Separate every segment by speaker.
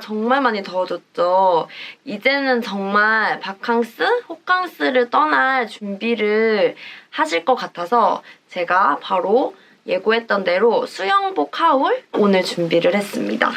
Speaker 1: 정말 많이 더워졌죠. 이제는 정말 바캉스, 호캉스를 떠날 준비를 하실 것 같아서 제가 바로 예고했던 대로 수영복 하울 오늘 준비를 했습니다.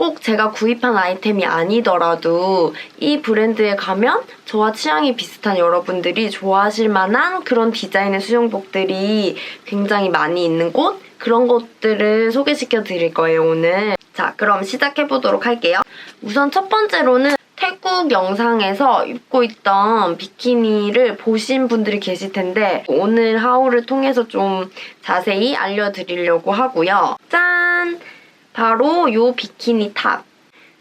Speaker 1: 꼭 제가 구입한 아이템이 아니더라도 이 브랜드에 가면 저와 취향이 비슷한 여러분들이 좋아하실 만한 그런 디자인의 수영복들이 굉장히 많이 있는 곳 그런 곳들을 소개시켜 드릴 거예요 오늘. 자 그럼 시작해 보도록 할게요. 우선 첫 번째로는 태국 영상에서 입고 있던 비키니를 보신 분들이 계실 텐데 오늘 하울을 통해서 좀 자세히 알려드리려고 하고요. 짠! 바로 요 비키니 탑.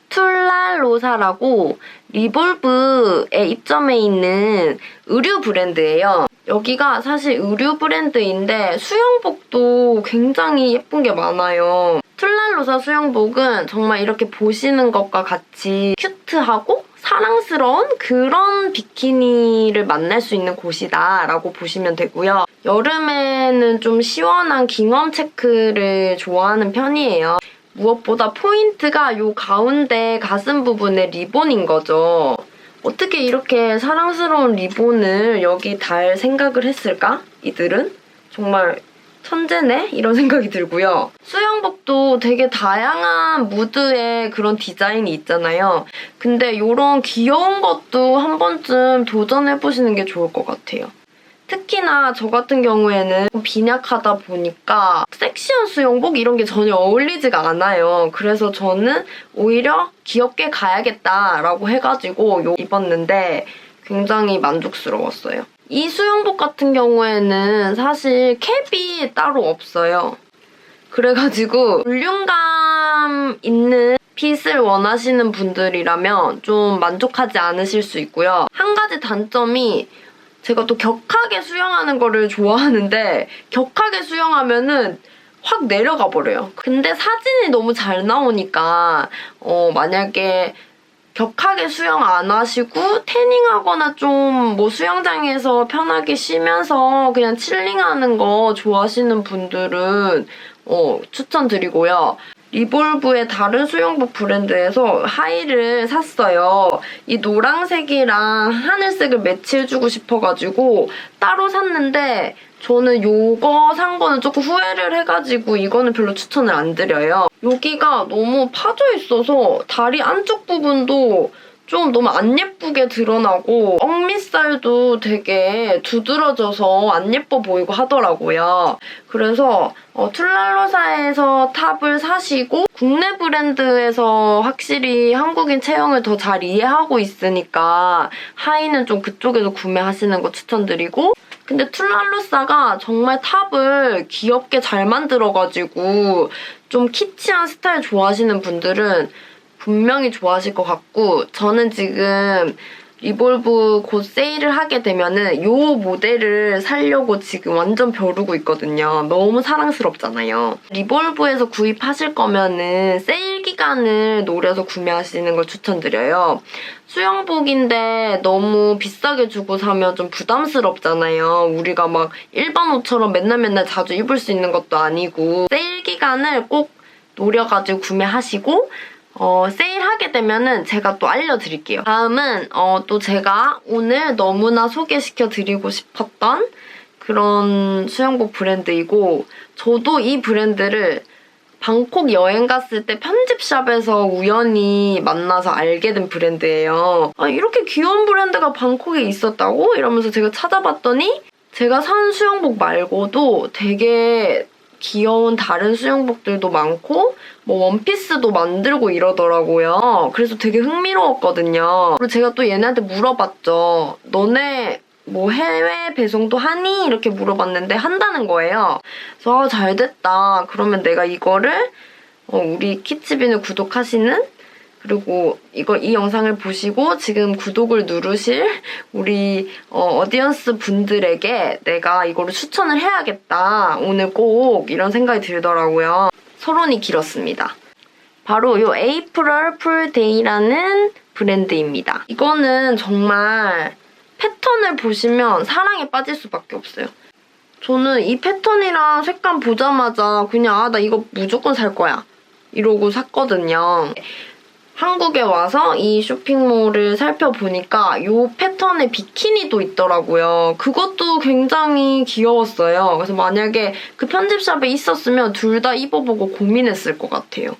Speaker 1: 툴랄로사라고 리볼브에 입점해 있는 의류 브랜드예요. 여기가 사실 의류 브랜드인데 수영복도 굉장히 예쁜 게 많아요. 툴랄로사 수영복은 정말 이렇게 보시는 것과 같이 큐트하고 사랑스러운 그런 비키니를 만날 수 있는 곳이다 라고 보시면 되고요. 여름에는 좀 시원한 깅엄 체크를 좋아하는 편이에요. 무엇보다 포인트가 요 가운데 가슴 부분에 리본인 거죠. 어떻게 이렇게 사랑스러운 리본을 여기 달 생각을 했을까? 이들은? 정말 천재네? 이런 생각이 들고요. 수영복도 되게 다양한 무드의 그런 디자인이 있잖아요. 근데 이런 귀여운 것도 한 번쯤 도전해보시는 게 좋을 것 같아요. 특히나 저 같은 경우에는 빈약하다 보니까 섹시한 수영복 이런 게 전혀 어울리지가 않아요. 그래서 저는 오히려 귀엽게 가야겠다라고 해가지고 요 입었는데 굉장히 만족스러웠어요. 이 수영복 같은 경우에는 사실 캡이 따로 없어요. 그래가지고 볼륨감 있는 핏을 원하시는 분들이라면 좀 만족하지 않으실 수 있고요. 한 가지 단점이 제가 또 격하게 수영하는 거를 좋아하는데 격하게 수영하면은 확 내려가 버려요. 근데 사진이 너무 잘 나오니까 어 만약에 격하게 수영 안 하시고 태닝하거나 좀 뭐 수영장에서 편하게 쉬면서 그냥 칠링하는 거 좋아하시는 분들은 어 추천드리고요. 리볼브의 다른 수영복 브랜드에서 하의를 샀어요. 이 노란색이랑 하늘색을 매치해주고 싶어가지고 따로 샀는데 저는 요거 산 거는 조금 후회를 해가지고 이거는 별로 추천을 안 드려요. 여기가 너무 파져 있어서 다리 안쪽 부분도 좀 너무 안 예쁘게 드러나고 억밑살도 되게 두드러져서 안 예뻐 보이고 하더라고요. 그래서 어, 툴랄로사에서 탑을 사시고 국내 브랜드에서 확실히 한국인 체형을 더 잘 이해하고 있으니까 하의는 좀 그쪽에서 구매하시는 거 추천드리고 근데 툴랄로사가 정말 탑을 귀엽게 잘 만들어가지고 좀 키치한 스타일 좋아하시는 분들은 분명히 좋아하실 것 같고 저는 지금 리볼브 곧 세일을 하게 되면은 요 모델을 살려고 지금 완전 벼르고 있거든요. 너무 사랑스럽잖아요. 리볼브에서 구입하실 거면은 세일 기간을 노려서 구매하시는 걸 추천드려요. 수영복인데 너무 비싸게 주고 사면 좀 부담스럽잖아요. 우리가 막 일반 옷처럼 맨날 맨날 자주 입을 수 있는 것도 아니고 세일 기간을 꼭 노려가지고 구매하시고 어, 세일하게 되면은 제가 또 알려드릴게요. 다음은 어, 또 제가 오늘 너무나 소개시켜드리고 싶었던 그런 수영복 브랜드이고 저도 이 브랜드를 방콕 여행 갔을 때 편집샵에서 우연히 만나서 알게 된 브랜드예요. 아, 이렇게 귀여운 브랜드가 방콕에 있었다고? 이러면서 제가 찾아봤더니 제가 산 수영복 말고도 되게 귀여운 다른 수영복들도 많고 뭐 원피스도 만들고 이러더라고요. 그래서 되게 흥미로웠거든요. 그리고 제가 또 얘네한테 물어봤죠. 너네 뭐 해외 배송도 하니? 이렇게 물어봤는데 한다는 거예요. 그래서 아, 잘 됐다. 그러면 내가 이거를 어, 우리 키치빈을 구독하시는 그리고 이거 이 영상을 보시고 지금 구독을 누르실 우리 어, 디언스 분들에게 내가 이거를 추천을 해야겠다. 오늘 꼭 이런 생각이 들더라고요. 서론이 길었습니다. 바로 이 에이프럴 풀데이라는 브랜드입니다. 이거는 정말 패턴을 보시면 사랑에 빠질 수밖에 없어요. 저는 이 패턴이랑 색감 보자마자 그냥 아 나 이거 무조건 살 거야 이러고 샀거든요. 한국에 와서 이 쇼핑몰을 살펴보니까 이 패턴의 비키니도 있더라고요. 그것도 굉장히 귀여웠어요. 그래서 만약에 그 편집샵에 있었으면 둘 다 입어보고 고민했을 것 같아요.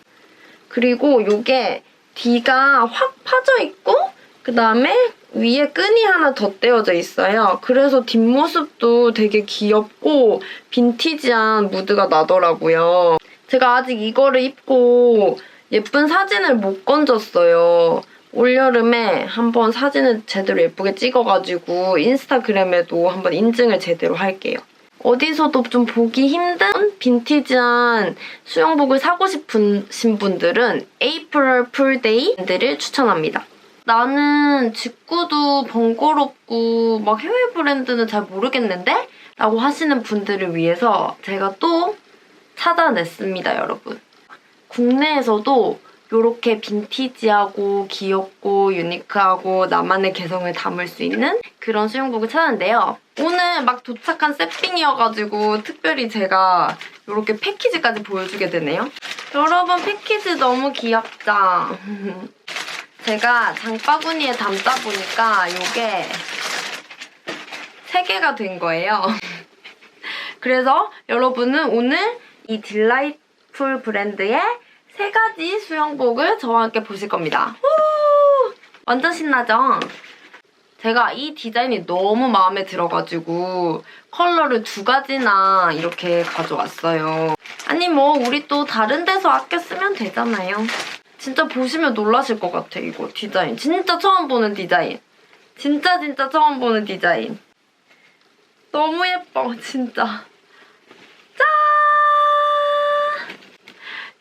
Speaker 1: 그리고 이게 D가 확 파져 있고 그 다음에 위에 끈이 하나 더 떼어져 있어요. 그래서 뒷모습도 되게 귀엽고 빈티지한 무드가 나더라고요. 제가 아직 이거를 입고 예쁜 사진을 못 건졌어요. 올여름에 한번 사진을 제대로 예쁘게 찍어가지고 인스타그램에도 한번 인증을 제대로 할게요. 어디서도 좀 보기 힘든 빈티지한 수영복을 사고 싶으신 분들은 에이프럴 풀데이들을 추천합니다. 나는 직구도 번거롭고 막 해외 브랜드는 잘 모르겠는데? 라고 하시는 분들을 위해서 제가 또 찾아냈습니다, 여러분. 국내에서도 이렇게 빈티지하고 귀엽고 유니크하고 나만의 개성을 담을 수 있는 그런 수영복을 찾았는데요. 오늘 막 도착한 세핑이어가지고 특별히 제가 이렇게 패키지까지 보여주게 되네요. 여러분 패키지 너무 귀엽죠? 제가 장바구니에 담다 보니까 이게 3개가 된 거예요. 그래서 여러분은 오늘 이 딜라이트 풀 브랜드의 세 가지 수영복을 저와 함께 보실 겁니다. 후! 완전 신나죠? 제가 이 디자인이 너무 마음에 들어가지고 컬러를 두 가지나 이렇게 가져왔어요. 아니 뭐 우리 또 다른 데서 아껴 쓰면 되잖아요. 진짜 보시면 놀라실 것 같아 이거 디자인. 진짜 처음 보는 디자인. 진짜 진짜 처음 보는 디자인. 너무 예뻐 진짜.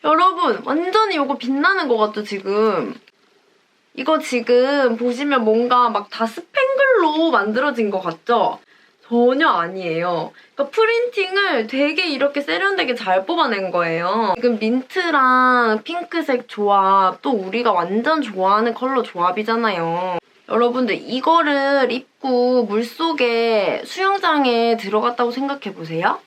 Speaker 1: 여러분 완전히 이거 빛나는 것 같죠 지금? 이거 지금 보시면 뭔가 막 다 스팽글로 만들어진 것 같죠? 전혀 아니에요. 그러니까 프린팅을 되게 이렇게 세련되게 잘 뽑아낸 거예요. 지금 민트랑 핑크색 조합 또 우리가 완전 좋아하는 컬러 조합이잖아요. 여러분들 이거를 입고 물속에 수영장에 들어갔다고 생각해보세요.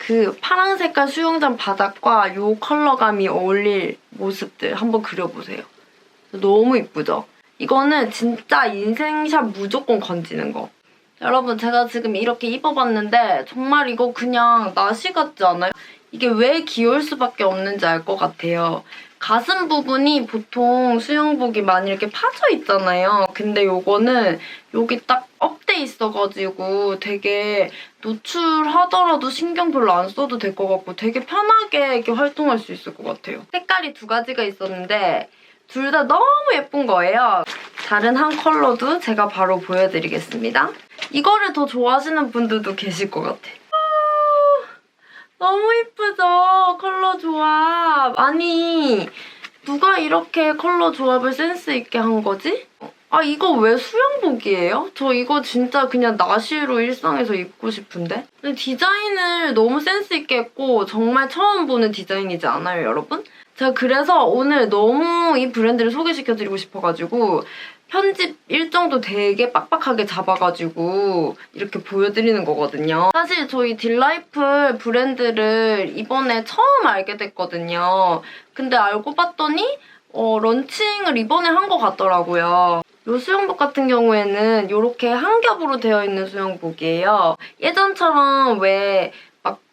Speaker 1: 그 파란 색깔 수영장 바닥과 이 컬러감이 어울릴 모습들 한번 그려보세요. 너무 이쁘죠? 이거는 진짜 인생샷 무조건 건지는 거. 여러분 제가 지금 이렇게 입어봤는데 정말 이거 그냥 나시 같지 않아요? 이게 왜 귀여울 수밖에 없는지 알 것 같아요. 가슴 부분이 보통 수영복이 많이 이렇게 파져 있잖아요. 근데 요거는 여기 딱 업돼 있어가지고 되게 노출하더라도 신경 별로 안 써도 될 것 같고 되게 편하게 이렇게 활동할 수 있을 것 같아요. 색깔이 두 가지가 있었는데 둘 다 너무 예쁜 거예요. 다른 한 컬러도 제가 바로 보여드리겠습니다. 이거를 더 좋아하시는 분들도 계실 것 같아. 아, 너무 예쁘죠? 컬러 조합. 아니, 누가 이렇게 컬러 조합을 센스 있게 한 거지? 아, 이거 왜 수영복이에요? 저 이거 진짜 그냥 나시로 일상에서 입고 싶은데? 디자인을 너무 센스 있게 했고 정말 처음 보는 디자인이지 않아요, 여러분? 제가 그래서 오늘 너무 이 브랜드를 소개시켜드리고 싶어가지고 편집 일정도 되게 빡빡하게 잡아가지고 이렇게 보여드리는 거거든요. 사실 저희 딜라이플 브랜드를 이번에 처음 알게 됐거든요. 근데 알고 봤더니 어, 런칭을 이번에 한 것 같더라고요. 이 수영복 같은 경우에는 이렇게 한 겹으로 되어 있는 수영복이에요. 예전처럼 왜막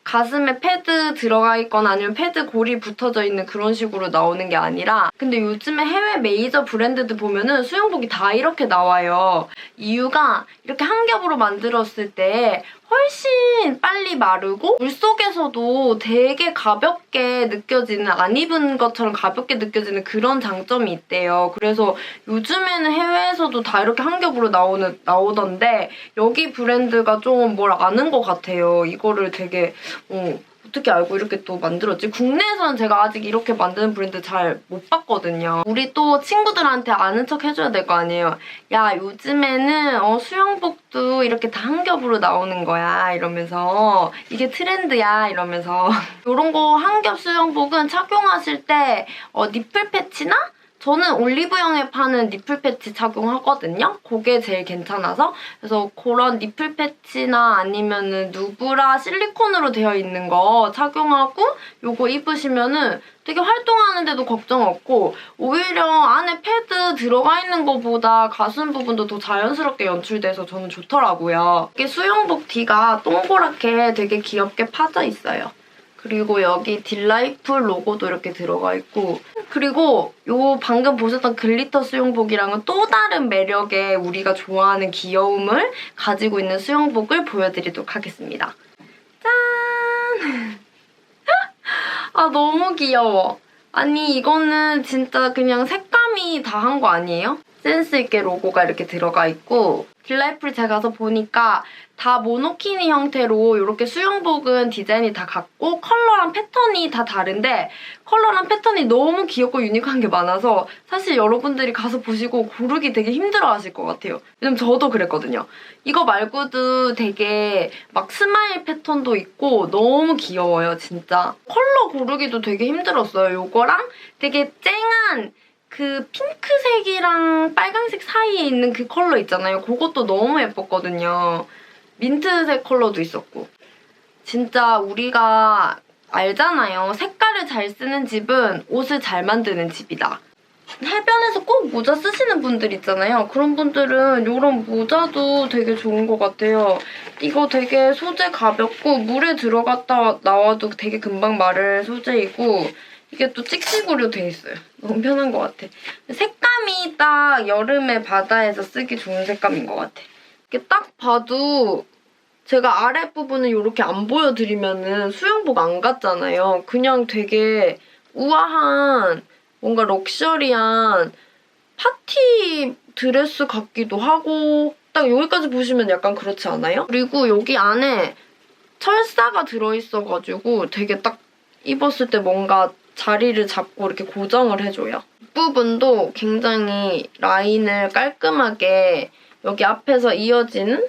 Speaker 1: 가슴에 패드 들어가 있거나 아니면 패드 골이 붙어져 있는 그런 식으로 나오는 게 아니라 근데 요즘에 해외 메이저 브랜드들 보면은 수영복이 다 이렇게 나와요. 이유가 이렇게 한 겹으로 만들었을 때 훨씬 빨리 마르고 물속에서도 되게 가볍게 느껴지는 안 입은 것처럼 가볍게 느껴지는 그런 장점이 있대요. 그래서 요즘에는 해외에서도 다 이렇게 한 겹으로 나오는, 나오던데 여기 브랜드가 좀 뭘 아는 것 같아요. 이거를 되게 어, 어떻게 알고 이렇게 또 만들었지? 국내에서는 제가 아직 이렇게 만드는 브랜드 잘 못 봤거든요. 우리 또 친구들한테 아는 척 해줘야 될 거 아니에요. 야 요즘에는 어, 수영복도 이렇게 다 한 겹으로 나오는 거야 이러면서 이게 트렌드야 이러면서 이런 거 한 겹 수영복은 착용하실 때 어, 니플 패치나 저는 올리브영에 파는 니플 패치 착용하거든요. 그게 제일 괜찮아서. 그래서 그런 니플 패치나 아니면은 누브라 실리콘으로 되어 있는 거 착용하고 요거 입으시면은 되게 활동하는데도 걱정 없고 오히려 안에 패드 들어가 있는 것보다 가슴 부분도 더 자연스럽게 연출돼서 저는 좋더라고요. 이게 수영복 D가 동그랗게 되게 귀엽게 파져 있어요. 그리고 여기 딜라이풀 로고도 이렇게 들어가 있고 그리고 요 방금 보셨던 글리터 수영복이랑은 또 다른 매력의 우리가 좋아하는 귀여움을 가지고 있는 수영복을 보여드리도록 하겠습니다. 짠! 아 너무 귀여워. 아니 이거는 진짜 그냥 색감이 다 한 거 아니에요? 센스 있게 로고가 이렇게 들어가 있고 딜라이풀 제가 가서 보니까 다 모노키니 형태로 이렇게 수영복은 디자인이 다 같고 컬러랑 패턴이 다 다른데 컬러랑 패턴이 너무 귀엽고 유니크한 게 많아서 사실 여러분들이 가서 보시고 고르기 되게 힘들어 하실 것 같아요. 왜냐면 저도 그랬거든요. 이거 말고도 되게 막 스마일 패턴도 있고 너무 귀여워요, 진짜. 컬러 고르기도 되게 힘들었어요. 이거랑 되게 쨍한 그 핑크색이랑 빨간색 사이에 있는 그 컬러 있잖아요. 그것도 너무 예뻤거든요. 민트색 컬러도 있었고. 진짜 우리가 알잖아요. 색깔을 잘 쓰는 집은 옷을 잘 만드는 집이다. 해변에서 꼭 모자 쓰시는 분들 있잖아요. 그런 분들은 이런 모자도 되게 좋은 것 같아요. 이거 되게 소재 가볍고 물에 들어갔다 나와도 되게 금방 마를 소재이고 이게 또 찍찍으로 돼 있어요. 너무 편한 것 같아. 색감이 딱 여름에 바다에서 쓰기 좋은 색감인 것 같아. 이게 딱 봐도 제가 아랫부분을 이렇게 안 보여드리면은 수영복 안 같잖아요. 그냥 되게 우아한 뭔가 럭셔리한 파티 드레스 같기도 하고 딱 여기까지 보시면 약간 그렇지 않아요? 그리고 여기 안에 철사가 들어있어가지고 되게 딱 입었을 때 뭔가 자리를 잡고 이렇게 고정을 해줘요. 부분도 굉장히 라인을 깔끔하게 여기 앞에서 이어지는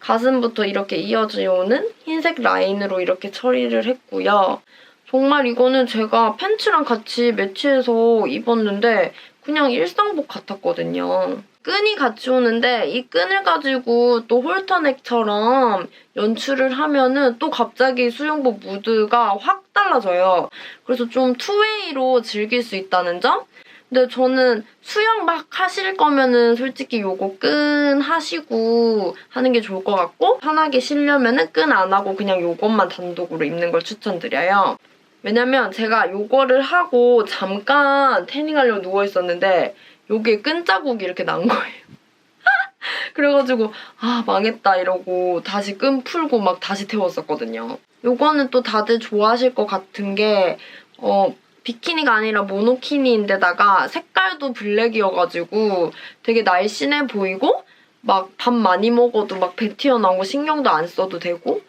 Speaker 1: 가슴부터 이렇게 이어져오는 흰색 라인으로 이렇게 처리를 했고요. 정말 이거는 제가 팬츠랑 같이 매치해서 입었는데 그냥 일상복 같았거든요. 끈이 같이 오는데 이 끈을 가지고 또 홀터넥처럼 연출을 하면은 또 갑자기 수영복 무드가 확 달라져요. 그래서 좀 투웨이로 즐길 수 있다는 점? 근데 저는 수영 막 하실 거면은 솔직히 요거 끈 하시고 하는 게 좋을 것 같고 편하게 쉬려면은 끈 안 하고 그냥 요것만 단독으로 입는 걸 추천드려요. 왜냐면 제가 요거를 하고 잠깐 태닝하려고 누워있었는데 요게 끈 자국이 이렇게 난 거예요. 그래가지고 아 망했다 이러고 다시 끈 풀고 막 다시 태웠었거든요. 요거는 또 다들 좋아하실 것 같은 게 어, 비키니가 아니라 모노키니인데다가 색깔도 블랙이어가지고 되게 날씬해 보이고 막 밥 많이 먹어도 막 배 튀어나오고 신경도 안 써도 되고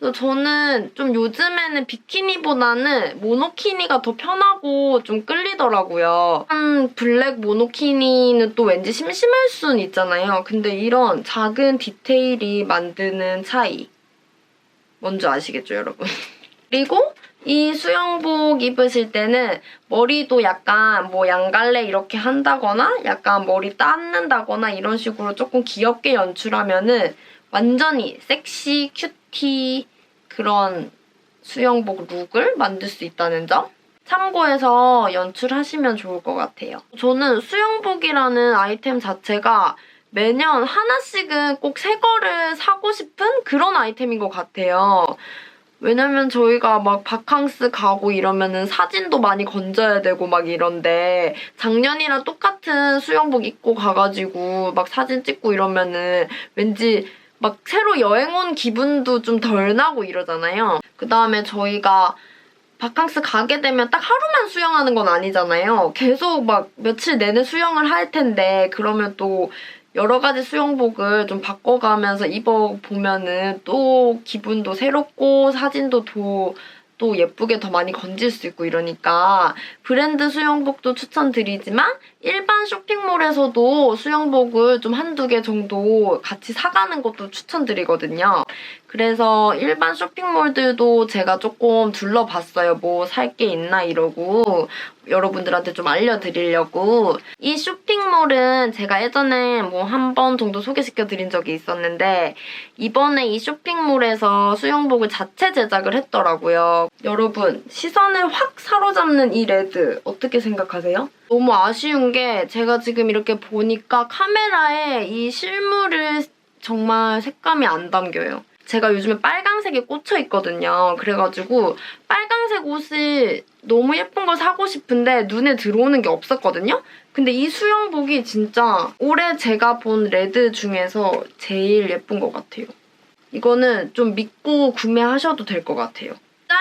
Speaker 1: 저는 좀 요즘에는 비키니보다는 모노키니가 더 편하고 좀 끌리더라고요. 한 블랙 모노키니는 또 왠지 심심할 수는 있잖아요. 근데 이런 작은 디테일이 만드는 차이. 뭔지 아시겠죠, 여러분? 그리고 이 수영복 입으실 때는 머리도 약간 뭐 양갈래 이렇게 한다거나 약간 머리 닦는다거나 이런 식으로 조금 귀엽게 연출하면은 완전히 섹시, 큐 티 그런 수영복 룩을 만들 수 있다는 점 참고해서 연출하시면 좋을 것 같아요. 저는 수영복이라는 아이템 자체가 매년 하나씩은 꼭 새 거를 사고 싶은 그런 아이템인 것 같아요. 왜냐면 저희가 막 바캉스 가고 이러면은 사진도 많이 건져야 되고 막 이런데 작년이랑 똑같은 수영복 입고 가가지고 막 사진 찍고 이러면은 왠지 막 새로 여행 온 기분도 좀 덜 나고 이러잖아요. 그 다음에 저희가 바캉스 가게 되면 딱 하루만 수영하는 건 아니잖아요. 계속 막 며칠 내내 수영을 할 텐데 그러면 또 여러 가지 수영복을 좀 바꿔가면서 입어보면은 또 기분도 새롭고 사진도 더, 또 예쁘게 더 많이 건질 수 있고 이러니까 브랜드 수영복도 추천드리지만 일반 쇼핑몰에서도 수영복을 좀 한두 개 정도 같이 사가는 것도 추천드리거든요. 그래서 일반 쇼핑몰들도 제가 조금 둘러봤어요. 뭐 살 게 있나 이러고 여러분들한테 좀 알려드리려고. 이 쇼핑몰은 제가 예전에 뭐 한 번 정도 소개시켜 드린 적이 있었는데 이번에 이 쇼핑몰에서 수영복을 자체 제작을 했더라고요. 여러분 시선을 확 사로잡는 이 레드 어떻게 생각하세요? 너무 아쉬운 게 제가 지금 이렇게 보니까 카메라에 이 실물을 정말 색감이 안 담겨요. 제가 요즘에 빨강색에 꽂혀 있거든요. 그래가지고 빨강색 옷을 너무 예쁜 걸 사고 싶은데 눈에 들어오는 게 없었거든요. 근데 이 수영복이 진짜 올해 제가 본 레드 중에서 제일 예쁜 것 같아요. 이거는 좀 믿고 구매하셔도 될 것 같아요.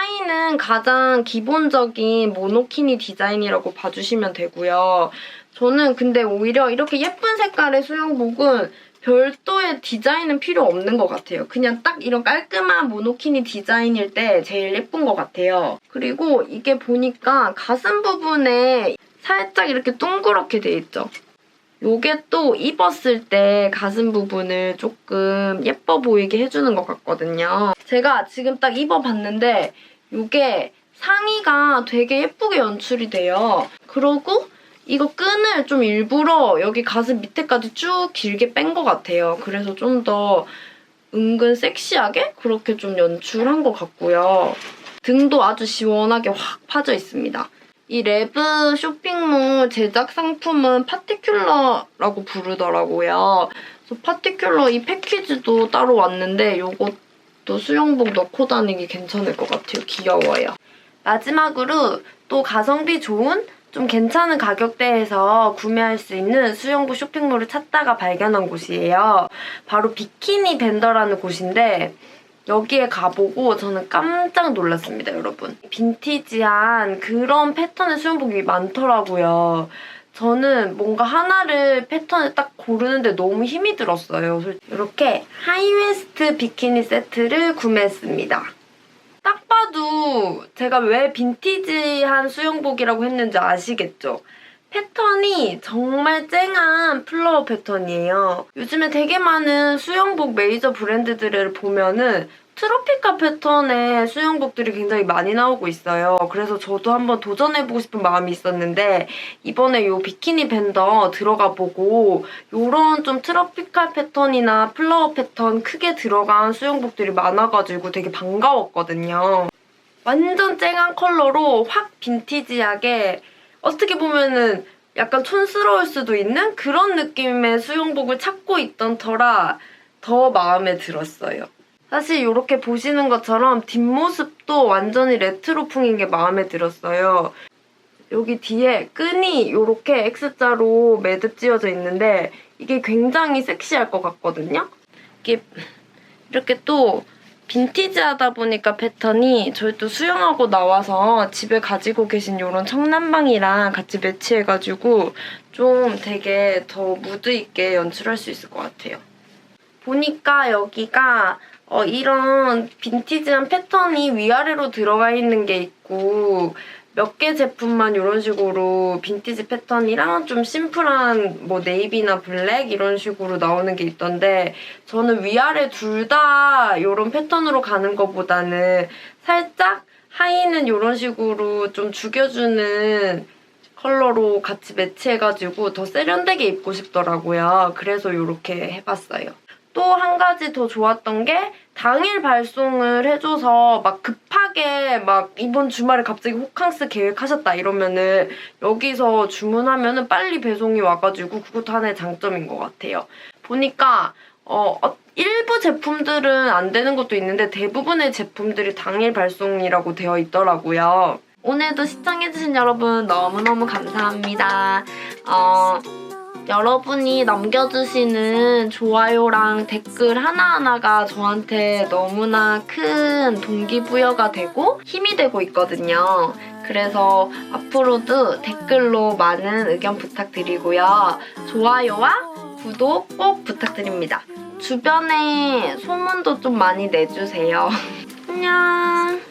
Speaker 1: 디자인은 가장 기본적인 모노키니 디자인이라고 봐주시면 되고요. 저는 근데 오히려 이렇게 예쁜 색깔의 수영복은 별도의 디자인은 필요 없는 것 같아요. 그냥 딱 이런 깔끔한 모노키니 디자인일 때 제일 예쁜 것 같아요. 그리고 이게 보니까 가슴 부분에 살짝 이렇게 둥그렇게 돼 있죠. 요게 또 입었을 때 가슴 부분을 조금 예뻐 보이게 해주는 것 같거든요. 제가 지금 딱 입어봤는데 요게 상의가 되게 예쁘게 연출이 돼요. 그러고 이거 끈을 좀 일부러 여기 가슴 밑에까지 쭉 길게 뺀 것 같아요. 그래서 좀 더 은근 섹시하게 그렇게 좀 연출한 것 같고요. 등도 아주 시원하게 확 파져 있습니다. 이 레브 쇼핑몰 제작 상품은 파티큘러라고 부르더라고요. 그래서 파티큘러 이 패키지도 따로 왔는데 이것도 수영복 넣고 다니기 괜찮을 것 같아요. 귀여워요. 마지막으로 또 가성비 좋은 좀 괜찮은 가격대에서 구매할 수 있는 수영복 쇼핑몰을 찾다가 발견한 곳이에요. 바로 비키니 벤더라는 곳인데 여기에 가보고 저는 깜짝 놀랐습니다, 여러분. 빈티지한 그런 패턴의 수영복이 많더라고요. 저는 뭔가 하나를 패턴을 딱 고르는데 너무 힘이 들었어요. 이렇게 하이웨스트 비키니 세트를 구매했습니다. 딱 봐도 제가 왜 빈티지한 수영복이라고 했는지 아시겠죠? 패턴이 정말 쨍한 플로어 패턴이에요. 요즘에 되게 많은 수영복 메이저 브랜드들을 보면은 트로피카 패턴의 수영복들이 굉장히 많이 나오고 있어요. 그래서 저도 한번 도전해보고 싶은 마음이 있었는데 이번에 이 비키니 밴더 들어가 보고 이런 좀 트로피칼 패턴이나 플라워 패턴 크게 들어간 수영복들이 많아가지고 되게 반가웠거든요. 완전 쨍한 컬러로 확 빈티지하게 어떻게 보면은 약간 촌스러울 수도 있는 그런 느낌의 수영복을 찾고 있던 터라 더 마음에 들었어요. 사실 이렇게 보시는 것처럼 뒷모습도 완전히 레트로풍인 게 마음에 들었어요. 여기 뒤에 끈이 이렇게 X자로 매듭 지어져 있는데 이게 굉장히 섹시할 것 같거든요? 이게 이렇게 또 빈티지하다 보니까 패턴이 저희 또 수영하고 나와서 집에 가지고 계신 이런 청남방이랑 같이 매치해가지고 좀 되게 더 무드 있게 연출할 수 있을 것 같아요. 보니까 여기가 어, 이런 빈티지한 패턴이 위아래로 들어가 있는 게 있고 몇 개 제품만 이런 식으로 빈티지 패턴이랑 좀 심플한 뭐 네이비나 블랙 이런 식으로 나오는 게 있던데 저는 위아래 둘 다 이런 패턴으로 가는 것보다는 살짝 하의는 이런 식으로 좀 죽여주는 컬러로 같이 매치해가지고 더 세련되게 입고 싶더라고요. 그래서 이렇게 해봤어요. 또 한 가지 더 좋았던 게 당일 발송을 해줘서 막 급하게 막 이번 주말에 갑자기 호캉스 계획하셨다 이러면은 여기서 주문하면은 빨리 배송이 와가지고 그것도 하나의 장점인 것 같아요. 보니까 어, 어, 일부 제품들은 안 되는 것도 있는데 대부분의 제품들이 당일 발송이라고 되어 있더라고요. 오늘도 시청해주신 여러분 너무너무 감사합니다. 어, 여러분이 남겨주시는 좋아요랑 댓글 하나하나가 저한테 너무나 큰 동기부여가 되고 힘이 되고 있거든요. 그래서 앞으로도 댓글로 많은 의견 부탁드리고요. 좋아요와 구독 꼭 부탁드립니다. 주변에 소문도 좀 많이 내주세요. 안녕.